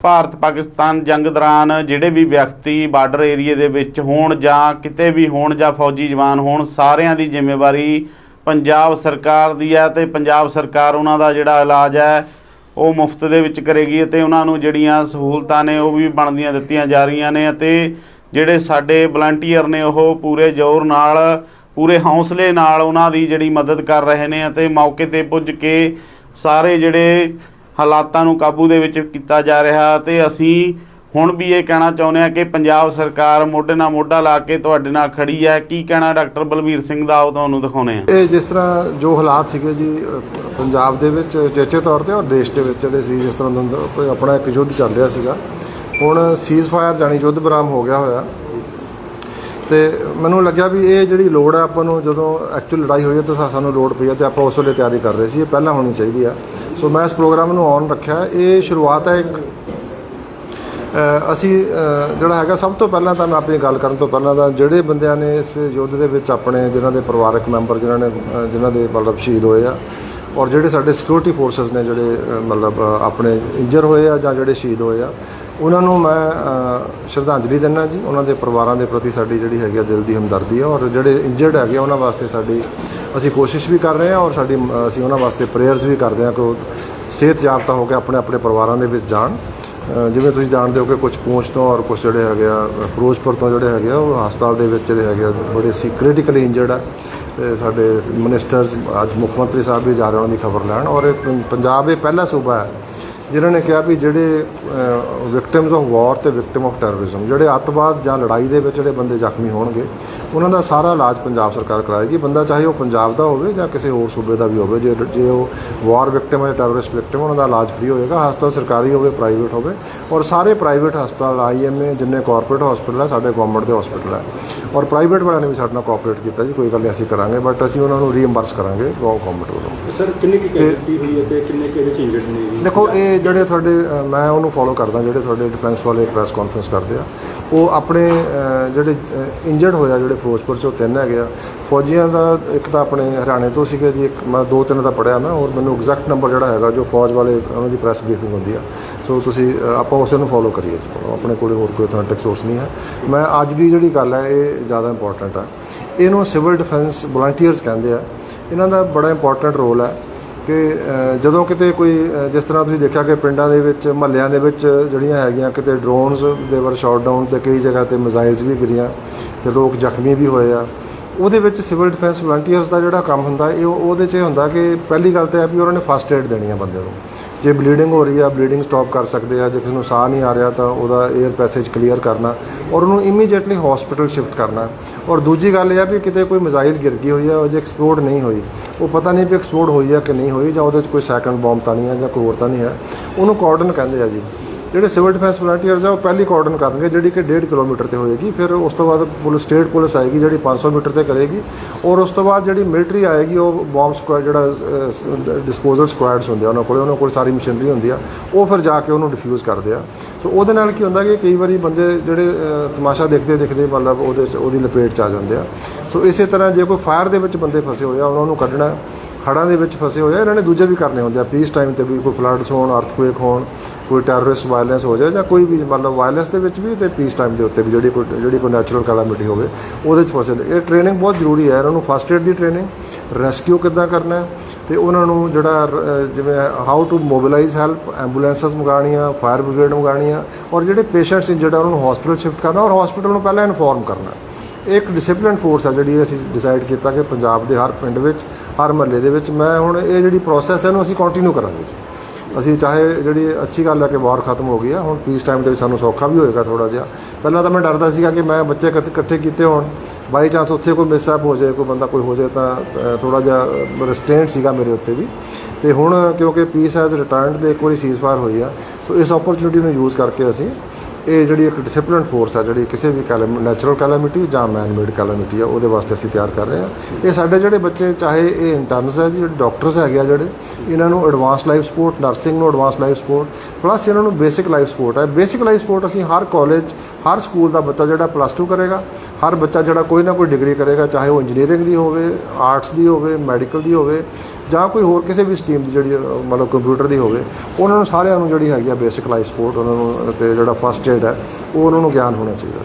ਭਾਰਤ, ਪਾਕਿਸਤਾਨ ਜੰਗ ਦੌਰਾਨ ਜਿਹੜੇ ਵੀ ਵਿਅਕਤੀ ਬਾਰਡਰ ਏਰੀਏ ਦੇ ਵਿੱਚ ਹੋਣ ਜਾਂ ਕਿਤੇ ਵੀ ਹੋਣ ਜਾਂ ਫੌਜੀ ਜਵਾਨ ਹੋਣ, ਸਾਰਿਆਂ ਦੀ ਜ਼ਿੰਮੇਵਾਰੀ ਪੰਜਾਬ ਸਰਕਾਰ ਦੀ ਹੈ ਤੇ ਪੰਜਾਬ ਸਰਕਾਰ ਉਹਨਾਂ ਦਾ ਜਿਹੜਾ ਇਲਾਜ ਹੈ, ਉਹ ਮੁਫਤ ਦੇ ਵਿੱਚ ਕਰੇਗੀ ਅਤੇ ਉਹਨਾਂ ਨੂੰ ਜਿਹੜੀਆਂ ਸਹੂਲਤਾਂ ਨੇ ਉਹ ਵੀ ਬਣਦੀਆਂ ਦਿੱਤੀਆਂ ਜਾ ਰਹੀਆਂ ਨੇ ਅਤੇ ਜਿਹੜੇ ਸਾਡੇ ਵਲੰਟੀਅਰ ਨੇ ਉਹ ਪੂਰੇ ਜ਼ੋਰ ਨਾਲ, ਪੂਰੇ ਹੌਸਲੇ ਨਾਲ ਉਹਨਾਂ ਦੀ ਜਿਹੜੀ ਮਦਦ ਕਰ ਰਹੇ ਨੇ ਅਤੇ ਮੌਕੇ ਤੇ ਪੁੱਜ ਕੇ ਸਾਰੇ ਜਿਹੜੇ ਹਾਲਾਤਾਂ ਨੂੰ ਕਾਬੂ ਦੇ ਵਿੱਚ ਕੀਤਾ ਜਾ ਰਿਹਾ ਤੇ ਅਸੀਂ ਹੁਣ ਵੀ ਇਹ ਕਹਿਣਾ ਚਾਹੁੰਦੇ ਹਾਂ ਕਿ ਪੰਜਾਬ ਸਰਕਾਰ ਮੋਢੇ ਨਾਲ ਮੋਢਾ ਲਾ ਕੇ ਤੁਹਾਡੇ ਨਾਲ ਖੜੀ ਹੈ। ਕੀ ਕਹਿਣਾ ਡਾਕਟਰ ਬਲਵੀਰ ਸਿੰਘ ਦਾ? ਉਹ ਤੁਹਾਨੂੰ ਦਿਖਾਉਣੇ ਆ ਇਹ ਜਿਸ ਤਰ੍ਹਾਂ ਜੋ ਹਾਲਾਤ ਸੀਗੇ ਜੀ, ਪੰਜਾਬ ਦੇ ਵਿੱਚ ਚੇਚੇ ਤੌਰ ਤੇ ਔਰ ਦੇਸ਼ ਦੇ ਵਿੱਚ ਜਿਹੜੇ ਸੀ, ਜਿਸ ਤਰ੍ਹਾਂ ਕੋਈ ਆਪਣਾ ਇੱਕ ਯੁੱਧ ਚੱਲ ਰਿਹਾ ਸੀਗਾ। ਹੁਣ ਸੀਜ਼ ਫਾਇਰ ਜਾਣੀ ਯੁੱਧ ਵਿਰਾਮ ਹੋ ਗਿਆ ਹੋਇਆ। ਤੇ ਮੈਨੂੰ ਲੱਗਿਆ ਵੀ ਇਹ ਜਿਹੜੀ ਲੋੜ ਹੈ ਆਪਾਂ ਨੂੰ ਜਦੋਂ ਐਕਚੁਅਲ ਲੜਾਈ ਹੋਈ ਹੈ ਤਾਂ ਸਾਨੂੰ ਲੋੜ ਪਈ ਹੈ ਤੇ ਆਪਾਂ ਉਸ ਵੇਲੇ ਤਿਆਰੀ ਕਰ ਰਹੇ ਸੀ, ਇਹ ਪਹਿਲਾਂ ਹੋਣੀ ਚਾਹੀਦੀ ਆ। ਸੋ ਮੈਂ ਇਸ ਪ੍ਰੋਗਰਾਮ ਨੂੰ ਔਨ ਰੱਖਿਆ। ਇਹ ਸ਼ੁਰੂਆਤ ਹੈ ਇੱਕ ਅਸੀਂ ਜਿਹੜਾ ਹੈਗਾ, ਸਭ ਤੋਂ ਪਹਿਲਾਂ ਤਾਂ ਮੈਂ ਆਪਣੀ ਗੱਲ ਕਰਨ ਤੋਂ ਪਹਿਲਾਂ ਤਾਂ ਜਿਹੜੇ ਬੰਦਿਆਂ ਨੇ ਇਸ ਯੁੱਧ ਦੇ ਵਿੱਚ ਆਪਣੇ, ਜਿਨ੍ਹਾਂ ਦੇ ਪਰਿਵਾਰਕ ਮੈਂਬਰ, ਜਿਨ੍ਹਾਂ ਨੇ ਜਿਨ੍ਹਾਂ ਦੇ ਮਤਲਬ ਸ਼ਹੀਦ ਹੋਏ ਆ, ਔਰ ਜਿਹੜੇ ਸਾਡੇ ਸਿਕਿਉਰਿਟੀ ਫੋਰਸਸ ਨੇ ਜਿਹੜੇ ਮਤਲਬ ਆਪਣੇ ਇੰਜਰ ਹੋਏ ਆ ਜਾਂ ਜਿਹੜੇ ਸ਼ਹੀਦ ਹੋਏ ਆ ਉਹਨਾਂ ਨੂੰ ਮੈਂ ਅ, ਸ਼ਰਧਾਂਜਲੀ ਦਿੰਦਾ ਜੀ। ਉਹਨਾਂ ਦੇ ਪਰਿਵਾਰਾਂ ਦੇ ਪ੍ਰਤੀ ਸਾਡੀ ਜਿਹੜੀ ਹੈਗੀ ਆ ਦਿਲ ਦੀ ਹਮਦਰਦੀ ਹੈ ਔਰ ਜਿਹੜੇ ਇੰਜਰਡ ਹੈਗੇ ਆ, ਉਹਨਾਂ ਵਾਸਤੇ ਸਾਡੀ ਅਸੀਂ ਕੋਸ਼ਿਸ਼ ਵੀ ਕਰ ਰਹੇ ਹਾਂ ਔਰ ਸਾਡੀ ਅ, ਅਸੀਂ ਉਹਨਾਂ ਵਾਸਤੇ ਪ੍ਰੇਅਰਸ ਵੀ ਕਰਦੇ ਹਾਂ ਕਿ ਉਹ ਸਿਹਤ ਯਾਫਤਾ ਹੋ ਕੇ ਆਪਣੇ ਆਪਣੇ ਪਰਿਵਾਰਾਂ ਦੇ ਵਿੱਚ ਜਾਣ। ਅ, ਜਿਵੇਂ ਤੁਸੀਂ ਜਾਣਦੇ ਹੋ ਕਿ ਕੁਝ ਪੂੰਛ ਤੋਂ ਔਰ ਕੁਝ ਜਿਹੜੇ ਹੈਗੇ ਆ ਫਿਰੋਜ਼ਪੁਰ ਤੋਂ ਜਿਹੜੇ ਹੈਗੇ ਆ ਉਹ ਹਸਪਤਾਲ ਦੇ ਵਿੱਚ ਜਿਹੜੇ ਹੈਗੇ ਆ ਬੜੇ ਸੀ ਕ੍ਰਿਟੀਕਲੀ ਇੰਜਰਡ ਆ। ਤੇ ਸਾਡੇ ਮਿਨਿਸਟਰਸ ਅੱਜ ਮੁੱਖ ਮੰਤਰੀ ਸਾਹਿਬ ਵੀ ਜਾ ਰਹੇ ਉਹਨਾਂ ਦੀ ਖਬਰ ਲੈਣ। ਔਰ ਇਹ ਪੰ- ਪੰਜਾਬ ਇਹ ਪਹਿਲਾ ਸੂਬਾ ਹੈ ਜਿਨ੍ਹਾਂ ਨੇ ਕਿਹਾ ਵੀ ਜਿਹੜੇ ਵਿਕਟਿਮਸ ਆਫ ਵਾਰ ਤੇ ਵਿਕਟਿਮ ਆਫ ਟੈਰਰਿਜ਼ਮ ਜਿਹੜੇ ਅੱਤਵਾਦ ਜਾਂ ਲੜਾਈ ਦੇ ਵਿੱਚ ਜਿਹੜੇ ਬੰਦੇ ਜ਼ਖਮੀ ਹੋਣਗੇ ਉਹਨਾਂ ਦਾ ਸਾਰਾ ਇਲਾਜ ਪੰਜਾਬ ਸਰਕਾਰ ਕਰਾਏਗੀ। ਬੰਦਾ ਚਾਹੇ ਉਹ ਪੰਜਾਬ ਦਾ ਹੋਵੇ ਜਾਂ ਕਿਸੇ ਹੋਰ ਸੂਬੇ ਦਾ ਵੀ ਹੋਵੇ ਜੇ ਜੇ ਉਹ ਵਾਰ ਵਿਕਟਿਮ ਹੈ ਟੈਰਰਿਸਟ ਵਿਕਟਿਮ ਉਹਨਾਂ ਦਾ ਇਲਾਜ ਫ੍ਰੀ ਹੋਏਗਾ ਹਸਪਤਾਲ ਸਰਕਾਰੀ ਹੋਵੇ ਪ੍ਰਾਈਵੇਟ ਹੋਵੇ। ਔਰ ਸਾਰੇ ਪ੍ਰਾਈਵੇਟ ਹਸਪਤਾਲ ਆਈਐਮਏ ਜਿੰਨੇ ਕਾਰਪੋਰੇਟ ਹਸਪਤਾਲ ਹੈ ਸਾਡੇ ਗਵਰਨਮੈਂਟ ਦੇ ਹਸਪਤਾਲ ਹੈ। ਔਰ ਪ੍ਰਾਈਵੇਟ ਵਾਲਿਆਂ ਨੇ ਵੀ ਸਾਡੇ ਨਾਲ ਕੋਆਪਰੇਟ ਕੀਤਾ ਜੀ ਕੋਈ ਗੱਲ ਨਹੀਂ ਅਸੀਂ ਕਰਾਂਗੇ ਬਟ ਅਸੀਂ ਉਹਨਾਂ ਨੂੰ ਰੀਇੰਬਰਸ ਕਰਾਂਗੇ ਗਵਰਨਮੈਂਟ ਵੱਲੋਂ। ਸਰ ਕਿੰਨੀ ਕੀ ਹੋਈ ਹੈ ਤੇ ਕਿੰਨੇ ਕਿਹੜੇ ਚੇਂਜਸ ਨੇ ਦੇਖੋ ਇਹ ਜਿਹੜੇ ਤੁਹਾਡੇ ਮੈਂ ਉਹਨੂੰ ਫੋਲੋ ਕਰਦਾ ਜਿਹੜੇ ਤੁਹਾਡੇ ਡਿਫੈਂਸ ਵਾਲੇ ਪ੍ਰੈਸ ਕਾਨਫਰੰਸ ਕਰਦੇ ਆ ਉਹ ਆਪਣੇ ਜਿਹੜੇ ਇੰਜਰਡ ਹੋਇਆ, ਜਿਹੜੇ ਫਿਰੋਜ਼ਪੁਰ ਚੋਂ ਤਿੰਨ ਹੈਗੇ ਆ। ਫੌਜੀਆਂ ਦਾ ਇੱਕ ਤਾਂ ਆਪਣੇ ਹਰਿਆਣੇ ਤੋਂ ਸੀਗੇ ਜੀ, ਇੱਕ ਮੈਂ ਦੋ ਤਿੰਨ ਦਾ ਪੜਿਆ ਨਾ ਔਰ ਮੈਨੂੰ ਐਗਜ਼ੈਕਟ ਨੰਬਰ ਜਿਹੜਾ ਹੈਗਾ, ਜੋ ਫੌਜ ਵਾਲੇ ਉਹਨਾਂ ਦੀ ਪ੍ਰੈਸ ਬਰੀਫਿੰਗ ਹੁੰਦੀ ਆ। ਸੋ ਤੁਸੀਂ ਆਪਾਂ ਉਸੇ ਨੂੰ ਫੋਲੋ ਕਰੀਏ ਜੀ। ਆਪਣੇ ਕੋਲੇ ਹੋਰ ਕੋਈ ਅਥੈਂਟਿਕ ਸੋਰਸ ਨਹੀਂ ਹੈ। ਮੈਂ ਅੱਜ ਦੀ ਜਿਹੜੀ ਗੱਲ ਹੈ, ਇਹ ਜ਼ਿਆਦਾ ਇੰਪੋਰਟੈਂਟ ਆ। ਇਹਨੂੰ ਸਿਵਲ ਡਿਫੈਂਸ ਵਲੰਟੀਅਰਸ ਕਹਿੰਦੇ ਆ। ਇਹਨਾਂ ਦਾ ਬੜਾ ਇੰਪੋਰਟੈਂਟ ਰੋਲ ਹੈ। ਕਿ ਜਦੋਂ ਕਿਤੇ ਕੋਈ ਜਿਸ ਤਰ੍ਹਾਂ ਤੁਸੀਂ ਦੇਖਿਆ ਕਿ ਪਿੰਡਾਂ ਦੇ ਵਿੱਚ, ਮਹੱਲਿਆਂ ਦੇ ਵਿੱਚ ਜਿਹੜੀਆਂ ਹੈਗੀਆਂ ਕਿਤੇ ਡਰੋਨਸ ਦੇ ਵਰ ਸ਼ਾਟ ਡਾਊਨ ਤੇ ਕਈ ਜਗ੍ਹਾ ਤੇ ਮਿਜ਼ਾਈਲਸ ਵੀ ਗਿਰੀਆਂ ਤੇ ਲੋਕ ਜ਼ਖਮੀ ਵੀ ਹੋਏ ਆ, ਉਹਦੇ ਵਿੱਚ ਸਿਵਲ ਡਿਫੈਂਸ ਵਲੰਟੀਅਰਸ ਦਾ ਜਿਹੜਾ ਕੰਮ ਹੁੰਦਾ, ਇਹ ਉਹ- ਉਹਦੇ 'ਚ ਇਹ ਹੁੰਦਾ ਕਿ ਪਹਿਲੀ ਗੱਲ ਤਾਂ ਇਹ ਵੀ ਉਹਨਾਂ ਨੇ ਫਸਟ ਏਡ ਦੇਣੀ ਆ ਬੰਦੇ ਨੂੰ। ਜੇ ਬਲੀਡਿੰਗ ਹੋ ਰਹੀ ਆ ਬਲੀਡਿੰਗ ਸਟਾਪ ਕਰ ਸਕਦੇ ਆ, ਜੇ ਕਿਸੇ ਨੂੰ ਸਾਹ ਨਹੀਂ ਆ ਰਿਹਾ ਤਾਂ ਉਹਦਾ 에ਅਰ ਪੈਸੇਜ ਕਲੀਅਰ ਕਰਨਾ ਔਰ ਉਹਨੂੰ ਇਮੀਡੀਏਟਲੀ ਹਸਪੀਟਲ ਸ਼ਿਫਟ ਕਰਨਾ। ਔਰ ਦੂਜੀ ਗੱਲ ਇਹ ਆ ਵੀ ਕਿਤੇ ਕੋਈ ਮਿਜ਼ਾਈਲ ਗਿਰ ਗਈ ਹੋਈ ਆ, ਉਹ ਜੇ ਐਕਸਪਲੋਡ ਨਹੀਂ ਹੋਈ ਉਹ ਪਤਾ ਨਹੀਂ ਵੀ ਐਕਸਪਲੋਡ ਹੋਈ ਆ ਕਿ ਨਹੀਂ ਹੋਈ ਜਾਂ ਉਹਦੇ 'ਚ ਕੋਈ ਸੈਕੰਡ ਬੰਬ ਤਾਂ ਨਹੀਂ ਹੈ ਜਾਂ ਕੋਈ ਹੋਰ ਤਾਂ ਨਹੀਂ ਹੈ। ਉਹਨੂੰ ਕਾਰਡਨ ਕਹਿੰਦੇ ਆ ਜੀ। ਜਿਹੜੇ ਸਿਵਲ ਡਿਫੈਂਸ ਵਲੰਟੀਅਰਸ ਆ, ਉਹ ਪਹਿਲੀ ਕਾਰਡਨ ਕਰਨਗੇ ਜਿਹੜੀ ਕਿ 1.5 ਕਿਲੋਮੀਟਰ ਤੇ ਹੋਏਗੀ। ਫਿਰ ਉਸ ਤੋਂ ਬਾਅਦ ਪੁਲਿਸ ਸਟੇਟ ਪੁਲਿਸ ਆਏਗੀ ਜਿਹੜੀ 500 ਮੀਟਰ ਤੇ ਕਰੇਗੀ। ਔਰ ਉਸ ਤੋਂ ਬਾਅਦ ਜਿਹੜੀ ਮਿਲਟਰੀ ਆਏਗੀ, ਉਹ ਬੰਬ ਸਕੁਐਡ ਜਿਹੜਾ ਡਿਸਪੋਜ਼ਲ ਸਕੁਐਡਸ ਹੁੰਦੇ ਆ ਉਹਨਾਂ ਕੋਲੇ, ਉਹਨਾਂ ਕੋਲ ਸਾਰੀ ਮਸ਼ੀਨਰੀ ਹੁੰਦੀ ਆ। ਉਹ ਫਿਰ ਜਾ ਕੇ ਉਹਨੂੰ ਡਿਫਿਊਜ਼ ਕਰਦੇ ਆ। ਸੋ ਉਹਦੇ ਨਾਲ ਕੀ ਹੁੰਦਾ ਕਿ ਕਈ ਵਾਰੀ ਬੰਦੇ ਜਿਹੜੇ ਤਮਾਸ਼ਾ ਦੇਖਦੇ ਦੇਖਦੇ ਮਤਲਬ ਉਹਦੇ 'ਚ, ਉਹਦੀ ਲਪੇਟ 'ਚ ਆ ਜਾਂਦੇ ਆ। ਸੋ ਇਸੇ ਤਰ੍ਹਾਂ ਜੇ ਕੋਈ ਫਾਇਰ ਦੇ ਵਿੱਚ ਬੰਦੇ ਫਸੇ ਹੋਏ ਆ, ਉਹਨਾਂ ਨੂੰ ਕੱਢਣਾ, ਹੜ੍ਹਾਂ ਦੇ ਵਿੱਚ ਫਸੇ ਹੋਏ ਆ, ਇਹਨਾਂ ਨੇ ਦੂਜੇ ਵੀ ਕਰਨੇ ਹੁੰਦੇ ਆ। ਪੀਸ ਟਾਈਮ ਤੇ ਵੀ ਕੋਈ ਫਲੱਡਸ ਹੋਣ ਅਰਥਕੁਏਕ ਹੋਣ, ਕੋਈ ਟੈਰਰਿਸਟ ਵਾਇਲੈਂਸ ਹੋ ਜਾਏ ਜਾਂ ਕੋਈ ਵੀ ਮਤਲਬ ਵਾਇਲੈਂਸ ਦੇ ਵਿੱਚ ਵੀ ਤੇ ਪੀਸ ਟਾਈਮ ਦੇ ਉੱਤੇ ਵੀ ਜਿਹੜੀ ਕੋਈ ਜਿਹੜੀ ਕੋਈ ਨੈਚੁਰਲ ਕੈਲਾਮਿਟੀ ਹੋਵੇ, ਉਹਦੇ 'ਚ ਫਸੇ ਨੇ ਇਹ ਟ੍ਰੇਨਿੰਗ ਬਹੁਤ ਜ਼ਰੂਰੀ ਹੈ, ਇਹਨਾਂ ਨੂੰ ਫਸਟ ਏਡ ਦੀ ਟ੍ਰੇਨਿੰਗ ਰੈਸਕਿਊ ਕਿੱਦਾਂ ਕਰਨਾ ਹੈ ਤੇ ਉਹਨਾਂ ਨੂੰ ਜਿਹੜਾ ਜਿਵੇਂ how to mobilise help ambulances ਮੰਗਾਉਣੀਆਂ fire brigade ਮੰਗਾਉਣੀਆਂ ਔਰ ਜਿਹੜੇ ਪੇਸ਼ੈਂਟਸ ਨੇ, ਜਿਹੜਾ ਉਹਨਾਂ ਨੂੰ ਹਸਪੀਟਲ ਸ਼ਿਫਟ ਕਰਨਾ ਔਰ ਹਸਪੀਟਲ ਨੂੰ ਪਹਿਲਾਂ ਇਨਫੋਰਮ ਕਰਨਾ। ਇੱਕ ਡਿਸਪਲਿਨ ਫੋਰਸ ਆ ਜਿਹੜੀ ਅਸੀਂ ਡਿਸਾਈਡ ਕੀਤਾ ਕਿ ਪੰਜਾਬ ਦੇ ਹਰ ਪਿੰਡ ਵਿੱਚ, ਹਰ ਮਹੱਲੇ ਦੇ ਵਿੱਚ ਮੈਂ ਹੁਣ ਇਹ ਜਿਹੜੀ ਪ੍ਰੋਸੈਸ ਹੈ ਇਹਨੂੰ ਅਸੀਂ ਕੰਟੀਨਿਊ ਕਰਾਂਗੇ ਅਸੀਂ ਚਾਹੇ ਜਿਹੜੀ ਅੱਛੀ ਗੱਲ ਹੈ ਕਿ ਵਾਰ ਖਤਮ ਹੋ ਗਈ ਆ, ਹੁਣ ਪੀਸ ਟਾਈਮ ਦੇ ਵਿੱਚ ਸਾਨੂੰ ਸੌਖਾ ਵੀ ਹੋਏਗਾ ਥੋੜਾ ਜਿਹਾ। ਪਹਿਲਾਂ ਤਾਂ ਮੈਂ ਡਰਦਾ ਸੀਗਾ ਕਿ ਮੈਂ ਬੱਚੇ ਇਕੱਠੇ- ਇਕੱਠੇ ਕੀਤੇ ਹੋਣ। ਬਾਈ ਚਾਂਸ ਉੱਥੇ ਕੋਈ ਮਿਸਅਪ ਹੋ ਜਾਏ, ਕੋਈ ਬੰਦਾ ਕੋਈ ਹੋ ਜਾਏ ਤਾਂ ਥੋੜਾ ਜਿਹਾ ਰਿਸਟ੍ਰੇਂਟ ਸੀਗਾ ਮੇਰੇ ਉੱਤੇ ਵੀ। ਤੇ ਹੁਣ ਕਿਉਂਕਿ ਪੀਸ ਐਜ਼ ਰਿਟਰਨਡ ਤੇ ਇੱਕ ਵਾਰੀ ਸੀਜ਼ਫਾਇਰ ਹੋਈ ਆ ਸੋ ਇਸ ਓਪਰਚੁਨਿਟੀ ਨੂੰ ਯੂਜ਼ ਕਰਕੇ ਅਸੀਂ ਇਹ ਜਿਹੜੀ ਇੱਕ ਡਿਸਪਲਿਨ ਫੋਰਸ ਆ, ਜਿਹੜੀ ਕਿਸੇ ਵੀ ਨੈਚੁਰਲ ਕੈਲਾਮਿਟੀ ਜਾਂ ਮੈਨਮੇਡ ਮੇਡ ਆ, ਉਹਦੇ ਵਾਸਤੇ ਅਸੀਂ ਤਿਆਰ ਕਰ ਰਹੇ ਹਾਂ ਇਹ ਸਾਡੇ ਜਿਹੜੇ ਬੱਚੇ, ਚਾਹੇ ਇਹ ਇੰਟਰਨਸ ਹੈ ਜਿਹੜੇ ਡਾਕਟਰਸ ਹੈਗੇ ਆ ਜਿਹੜੇ, ਇਹਨਾਂ ਨੂੰ ਐਡਵਾਂਸ ਲਾਈਫ ਸਪੋਰਟ ਨਰਸਿੰਗ ਨੂੰ ਐਡਵਾਂਸ ਲਾਈਫ ਸਪੋਰਟ ਪਲੱਸ ਇਹਨਾਂ ਨੂੰ ਬੇਸਿਕ ਲਾਈਫ ਸਪੋਰਟ ਹੈ ਬੇਸਿਕ ਲਾਈਫ ਸਪੋਰਟ ਅਸੀਂ ਹਰ ਕਾਲਜ ਹਰ ਸਕੂਲ ਦਾ ਬੱਚਾ ਜਿਹੜਾ ਪਲੱਸ 2 ਕਰੇਗਾ। ਹਰ ਬੱਚਾ ਜਿਹੜਾ ਕੋਈ ਨਾ ਕੋਈ ਡਿਗਰੀ ਕਰੇਗਾ, ਚਾਹੇ ਉਹ ਇੰਜੀਨੀਅਰਿੰਗ ਦੀ ਹੋਵੇ ਆਰਟਸ ਦੀ ਹੋਵੇ ਮੈਡੀਕਲ ਦੀ ਹੋਵੇ, ਜਾਂ ਕੋਈ ਹੋਰ ਕਿਸੇ ਵੀ ਸਟਰੀਮ ਦੀ ਜਿਹੜੀ, ਮਤਲਬ ਕੰਪਿਊਟਰ ਦੀ ਹੋਵੇ, ਉਹਨਾਂ ਨੂੰ ਸਾਰਿਆਂ ਨੂੰ ਜਿਹੜੀ ਹੈਗੀ ਆ ਬੇਸਿਕ ਲਾਈਫ ਸਪੋਰਟ ਉਹਨਾਂ ਨੂੰ ਤੇ ਜਿਹੜਾ ਫਸਟ ਏਡ ਹੈ, ਉਹ ਉਹਨਾਂ ਨੂੰ ਗਿਆਨ ਹੋਣਾ ਚਾਹੀਦਾ।